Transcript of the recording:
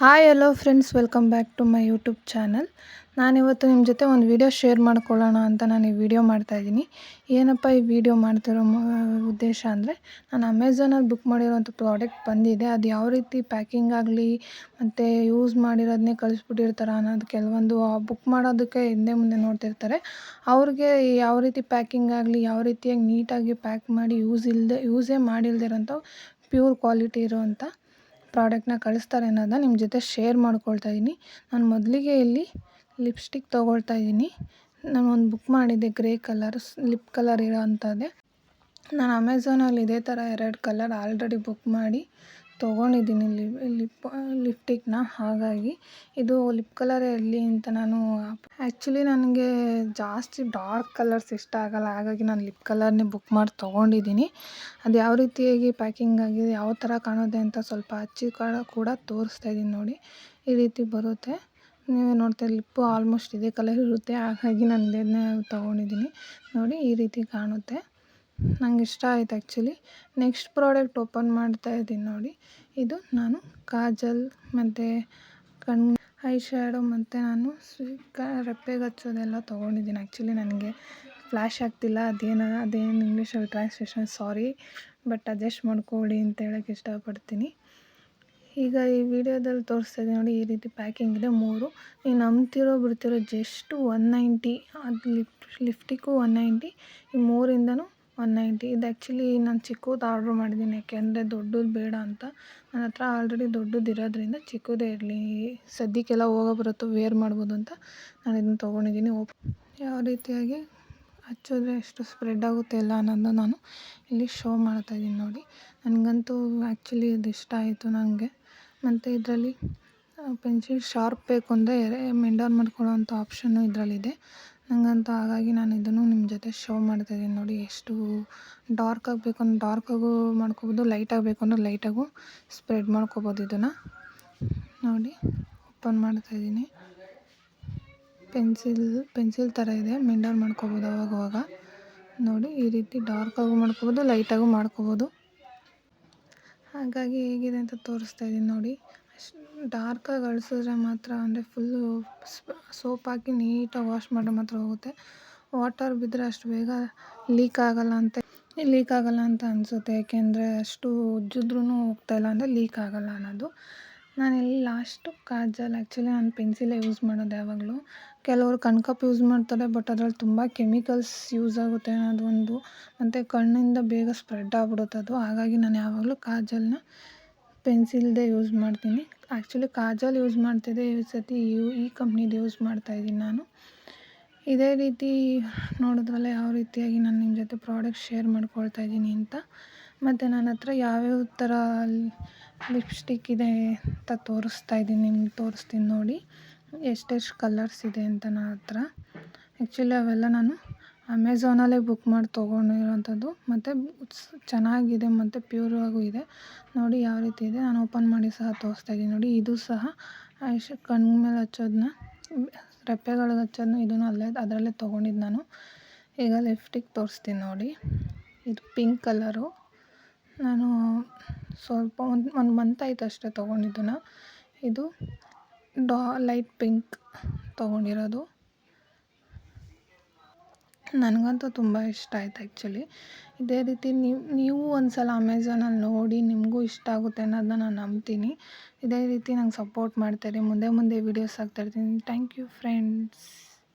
Hi hello friends welcome back to my YouTube channel ನಾನಿವತ್ತು ನಿಮ್ಮ ಜೊತೆ ಒಂದು ವಿಡಿಯೋ ಶೇರ್ ಮಾಡ್ಕೊಳ್ಳೋಣ ಅಂತ ನಾನು ಈ ವಿಡಿಯೋ ಮಾಡ್ತಾಯಿದ್ದೀನಿ ಏನಪ್ಪ ಈ ವಿಡಿಯೋ ಮಾಡ್ತಿರೋ ಉದ್ದೇಶ ಅಂದರೆ ನಾನು ಅಮೆಝಾನಲ್ಲಿ ಬುಕ್ ಮಾಡಿರೋಂಥ ಪ್ರಾಡಕ್ಟ್ ಬಂದಿದೆ. ಅದು ಯಾವ ರೀತಿ ಪ್ಯಾಕಿಂಗ್ ಆಗಲಿ, ಮತ್ತು ಯೂಸ್ ಮಾಡಿರೋದನ್ನೇ ಕಳಿಸ್ಬಿಟ್ಟಿರ್ತಾರೆ ಅನ್ನೋದು ಕೆಲವೊಂದು ಬುಕ್ ಮಾಡೋದಕ್ಕೆ ಹಿಂದೆ ಮುಂದೆ ನೋಡ್ತಿರ್ತಾರೆ. ಅವ್ರಿಗೆ ಯಾವ ರೀತಿ ಪ್ಯಾಕಿಂಗ್ ಆಗಲಿ, ಯಾವ ರೀತಿಯಾಗಿ ನೀಟಾಗಿ ಪ್ಯಾಕ್ ಮಾಡಿ ಯೂಸ್ ಇಲ್ಲದೆ ಯೂಸೇ ಮಾಡಿಲ್ಲದೆ ಇರೋಂಥ ಪ್ಯೂರ್ ಕ್ವಾಲಿಟಿ ಇರೋವಂಥ ಪ್ರಾಡಕ್ಟ್ನ ಕಳಿಸ್ತಾರೆ ಅನ್ನೋದನ್ನ ನಿಮ್ಮ ಜೊತೆ ಶೇರ್ ಮಾಡ್ಕೊಳ್ತಾ ಇದ್ದೀನಿ ನಾನು ಮೊದಲಿಗೆ ಇಲ್ಲಿ ಲಿಪ್ಸ್ಟಿಕ್ ತೊಗೊಳ್ತಾ ಇದ್ದೀನಿ ನಾನು ಒಂದು ಬುಕ್ ಮಾಡಿದ್ದೆ ಗ್ರೇ ಕಲರ್ ಲಿಪ್ ಕಲರ್ ಇರೋ ಅಂಥದ್ದೇ. ನಾನು ಅಮೆಝಾನಲ್ಲಿ ಇದೇ ಥರ ಎರಡು ಕಲರ್ ಆಲ್ರೆಡಿ ಬುಕ್ ಮಾಡಿ ತೊಗೊಂಡಿದ್ದೀನಿ ಲಿಪ್ ಲಿಪ್ ಲಿಪ್ಟಿಕ್ನ ಹಾಗಾಗಿ ಇದು ಲಿಪ್ ಕಲರೇ ಇರಲಿ ಅಂತ ನಾನು ಆ್ಯಕ್ಚುಲಿ ನನಗೆ ಜಾಸ್ತಿ ಡಾರ್ಕ್ ಕಲರ್ಸ್ ಇಷ್ಟ ಆಗಲ್ಲ. ಹಾಗಾಗಿ ನಾನು ಲಿಪ್ ಕಲರ್ನೇ ಬುಕ್ ಮಾಡಿ ತೊಗೊಂಡಿದ್ದೀನಿ. ಅದು ಯಾವ ರೀತಿಯಾಗಿ ಪ್ಯಾಕಿಂಗ್ ಆಗಿದೆ, ಯಾವ ಥರ ಕಾಣುತ್ತೆ ಅಂತ ಸ್ವಲ್ಪ ಹಚ್ಚಿ ಕೂಡ ತೋರಿಸ್ತಾ ಇದ್ದೀನಿ ನೋಡಿ. ಈ ರೀತಿ ಬರುತ್ತೆ. ನೀವೇ ನೋಡ್ತಾ ಲಿಪ್ಪು ಆಲ್ಮೋಸ್ಟ್ ಇದೇ ಕಲರ್ ಇರುತ್ತೆ. ಹಾಗಾಗಿ ನಾನು ಇದನ್ನೇ ತೊಗೊಂಡಿದ್ದೀನಿ. ನೋಡಿ, ಈ ರೀತಿ ಕಾಣುತ್ತೆ. ನಂಗೆ ಇಷ್ಟ ಆಯ್ತು ಆ್ಯಕ್ಚುಲಿ. ನೆಕ್ಸ್ಟ್ ಪ್ರಾಡಕ್ಟ್ ಓಪನ್ ಮಾಡ್ತಾ ಇದ್ದೀನಿ ನೋಡಿ. ಇದು ನಾನು ಕಾಜಲ್ ಮತ್ತು ಕಣ್ಣು ಐ ಶ್ಯಾಡೋ ಮತ್ತು ನಾನು ಕ ರೆಪ್ಪೆಗೆ ಹಚ್ಚೋದೆಲ್ಲ ತೊಗೊಂಡಿದ್ದೀನಿ. ಆ್ಯಕ್ಚುಲಿ ನನಗೆ ಫ್ಲ್ಯಾಶ್ ಆಗ್ತಿಲ್ಲ. ಅದೇನು ಅದೇನು ಇಂಗ್ಲೀಷಲ್ಲಿ ಟ್ರಾನ್ಸ್ಲೇಷನ್ ಸಾರಿ ಬಟ್ ಅಡ್ಜಸ್ಟ್ ಮಾಡ್ಕೊಳ್ಳಿ ಅಂತ ಹೇಳೋಕ್ಕೆ ಇಷ್ಟಪಡ್ತೀನಿ. ಈಗ ಈ ವಿಡಿಯೋದಲ್ಲಿ ತೋರಿಸ್ತಾ ನೋಡಿ, ಈ ರೀತಿ ಪ್ಯಾಕಿಂಗ್ ಇದೆ. ಮೂರು, ನೀವು ನಂಬ್ತಿರೋ, ಬಿಡ್ತಿರೋ ಜಸ್ಟ್ ಒನ್ ನೈಂಟಿ ಅದು ಲಿಪ್ ಲಿಫ್ಟಿಗೂ ಒನ್ ನೈಂಟಿ ಈ ಮೂರಿಂದನೂ ಒನ್ ನೈಂಟಿ. ಇದು ಆ್ಯಕ್ಚುಲಿ ನಾನು ಚಿಕ್ಕದು ಆರ್ಡ್ರ್ ಮಾಡಿದ್ದೀನಿ. ಯಾಕೆಂದರೆ ದೊಡ್ಡದು ಬೇಡ ಅಂತ. ನನ್ನ ಹತ್ರ ಆಲ್ರೆಡಿ ದೊಡ್ಡದು ಇರೋದ್ರಿಂದ ಚಿಕ್ಕದೇ ಇರಲಿ. ಸದ್ಯಕ್ಕೆಲ್ಲ ಹೋಗೋ ಬರುತ್ತೋ ವೇರ್ ಮಾಡ್ಬೋದು ಅಂತ ನಾನು ಇದನ್ನು ತೊಗೊಂಡಿದ್ದೀನಿ. ಓಪ್ ಯಾವ ರೀತಿಯಾಗಿ ಹಚ್ಚಿದ್ರೆ ಎಷ್ಟು ಸ್ಪ್ರೆಡ್ ಆಗುತ್ತೆ ಇಲ್ಲ ಅನ್ನೋದನ್ನ ನಾನು ಇಲ್ಲಿ ಶೋ ಮಾಡ್ತಾಯಿದ್ದೀನಿ ನೋಡಿ. ನನಗಂತೂ ಆ್ಯಕ್ಚುಲಿ ಇದು ಇಷ್ಟ ಆಯಿತು ನನಗೆ ಮತ್ತು ಇದರಲ್ಲಿ ಪೆನ್ಸಿಲ್ ಶಾರ್ಪ್ ಬೇಕು ಅಂದರೆ ಮೆಂಡಾನ್ ಮಾಡ್ಕೊಳ್ಳೋ ಅಂಥ ಆಪ್ಷನ್ನು ಇದರಲ್ಲಿದೆ. ನನಗಂತೂ ಹಾಗಾಗಿ ನಾನು ಇದನ್ನು ನಿಮ್ಮ ಜೊತೆ ಶೋ ಮಾಡ್ತಾಯಿದ್ದೀನಿ ನೋಡಿ, ಎಷ್ಟು ಡಾರ್ಕ್ ಆಗಬೇಕು ಅಂದ್ರೆ ಡಾರ್ಕಾಗೂ ಮಾಡ್ಕೊಬೋದು ಲೈಟಾಗಿ ಬೇಕು ಅಂದರೆ ಲೈಟಾಗೂ ಸ್ಪ್ರೆಡ್ ಮಾಡ್ಕೊಬೋದು ಇದನ್ನು. ನೋಡಿ ಓಪನ್ ಮಾಡ್ತಾಯಿದ್ದೀನಿ ಪೆನ್ಸಿಲ್ ಪೆನ್ಸಿಲ್ ಥರ ಇದೆ ಮೆಂಡರ್ ಮಾಡ್ಕೊಬೋದು ಅವಾಗವಾಗ ನೋಡಿ, ಈ ರೀತಿ ಡಾರ್ಕಾಗೂ ಮಾಡ್ಕೊಬೋದು ಲೈಟಾಗೂ ಮಾಡ್ಕೊಬೋದು. ಹಾಗಾಗಿ ಹೇಗಿದೆ ಅಂತ ತೋರಿಸ್ತಾ ಇದ್ದೀನಿ ನೋಡಿ. ಡಾರ್ಕಾಗಿ ಅಳಿಸಿದ್ರೆ ಮಾತ್ರ ಅಂದರೆ ಫುಲ್ಲು ಸೋಪ್ ಹಾಕಿ ನೀಟಾಗಿ ವಾಶ್ ಮಾಡಿದ್ರೆ ಮಾತ್ರ ಹೋಗುತ್ತೆ. ವಾಟರ್ ಬಿದ್ದರೆ ಅಷ್ಟು ಬೇಗ ಲೀಕ್ ಆಗೋಲ್ಲ ಅಂತ ಲೀಕ್ ಆಗೋಲ್ಲ ಅಂತ ಅನಿಸುತ್ತೆ. ಏಕೆಂದರೆ ಅಷ್ಟು ಉಜ್ಜಿದ್ರೂ ಹೋಗ್ತಾಯಿಲ್ಲ ಅಂದರೆ ಲೀಕ್ ಆಗೋಲ್ಲ ಅನ್ನೋದು. ನಾನಿಲ್ಲಿ ಲಾಸ್ಟು ಕಾಜಲ್ ಆ್ಯಕ್ಚುಲಿ ನಾನು ಪೆನ್ಸಿಲೇ ಯೂಸ್ ಮಾಡೋದು ಯಾವಾಗಲೂ. ಕೆಲವರು ಕಣ್ಕಪ್ಪು ಯೂಸ್ ಮಾಡ್ತಾರೆ ಬಟ್ ಅದ್ರಲ್ಲಿ ತುಂಬ ಕೆಮಿಕಲ್ಸ್ ಯೂಸ್ ಆಗುತ್ತೆ ಅನ್ನೋದು ಒಂದು. ಮತ್ತು ಕಣ್ಣಿಂದ ಬೇಗ ಸ್ಪ್ರೆಡ್ ಆಗ್ಬಿಡುತ್ತೆ ಅದು. ಹಾಗಾಗಿ ನಾನು ಯಾವಾಗಲೂ ಕಾಜಲ್ನ ಪೆನ್ಸಿಲ್ದೇ ಯೂಸ್ ಮಾಡ್ತೀನಿ. ಆ್ಯಕ್ಚುಲಿ ಕಾಜಲ್ ಯೂಸ್ ಮಾಡ್ತಿದ್ದೆ. ಈ ಸತಿ ಯು, ಈ ಕಂಪ್ನಿದು ಯೂಸ್ ಮಾಡ್ತಾಯಿದ್ದೀನಿ ನಾನು. ಇದೇ ರೀತಿ ನೋಡಿದ್ರಲ್ಲ ಯಾವ ರೀತಿಯಾಗಿ ನಾನು ನಿಮ್ಮ ಜೊತೆ ಪ್ರಾಡಕ್ಟ್ ಶೇರ್ ಮಾಡ್ಕೊಳ್ತಾ ಇದ್ದೀನಿ ಅಂತ. ಮತ್ತು ನನ್ನ ಹತ್ರ ಯಾವ್ಯಾವ ಥರ ಲಿಪ್ಸ್ಟಿಕ್ ಇದೆ ಅಂತ ತೋರಿಸ್ತಾ ಇದ್ದೀನಿ. ನಿಮ್ಗೆ ತೋರಿಸ್ತೀನಿ ನೋಡಿ. ಎಷ್ಟೆಷ್ಟು ಕಲರ್ಸ್ ಇದೆ ಅಂತ ನನ್ನ ಹತ್ರ. ಆ್ಯಕ್ಚುಲಿ ಅವೆಲ್ಲ ನಾನು ಅಮೆಝಾನಲ್ಲೇ ಬುಕ್ ಮಾಡಿ ತೊಗೊಂಡಿರೋಂಥದ್ದು. ಮತ್ತು ಚೆನ್ನಾಗಿದೆ, ಮತ್ತು ಪ್ಯೂರ್ ಆಗೂ ಇದೆ. ನೋಡಿ ಯಾವ ರೀತಿ ಇದೆ. ನಾನು ಓಪನ್ ಮಾಡಿ ಸಹ ತೋರಿಸ್ತಾ ಇದ್ದೀನಿ. ನೋಡಿ ಇದು ಸಹ ಐಶ್ ಕಣ್ಣು ಮೇಲೆ ಹಚ್ಚೋದನ್ನ ರೆಪ್ಪೆಗಳಿಗೆ ಹಚ್ಚೋದನ್ನ ಇದನ್ನು ಅಲ್ಲೇ, ಅದರಲ್ಲೇ ತೊಗೊಂಡಿದ್ದು ನಾನು. ಈಗ ಲಿಫ್ಟಿಗೆ ತೋರಿಸ್ತೀನಿ ನೋಡಿ. ಇದು ಪಿಂಕ್ ಕಲರು. ನಾನು ಸ್ವಲ್ಪ ಒಂದು ಒಂದು ಮಂತ್ ಆಯ್ತು ಅಷ್ಟೇ ತೊಗೊಂಡಿದ್ದನ್ನು. ಇದು ಡಾ, ಲೈಟ್ ಪಿಂಕ್ ತೊಗೊಂಡಿರೋದು. ನನಗಂತೂ ತುಂಬ ಇಷ್ಟ ಆಯ್ತು ಆ್ಯಕ್ಚುಲಿ. ಇದೇ ರೀತಿ ನೀವು ನೀವು ಒಂದು ಸಲ ಅಮೆಝಾನಲ್ಲಿ ನೋಡಿ ನಿಮಗೂ ಇಷ್ಟ ಆಗುತ್ತೆ ಅನ್ನೋದನ್ನ ನಾನು ನಂಬ್ತೀನಿ. ಇದೇ ರೀತಿ ನಂಗೆ ಸಪೋರ್ಟ್ ಮಾಡ್ತಾಯಿರಿ ಮುಂದೆ ಮುಂದೆ ವೀಡಿಯೋಸ್ ಹಾಕ್ತಾಯಿರ್ತೀನಿ ಥ್ಯಾಂಕ್ ಯು ಫ್ರೆಂಡ್ಸ್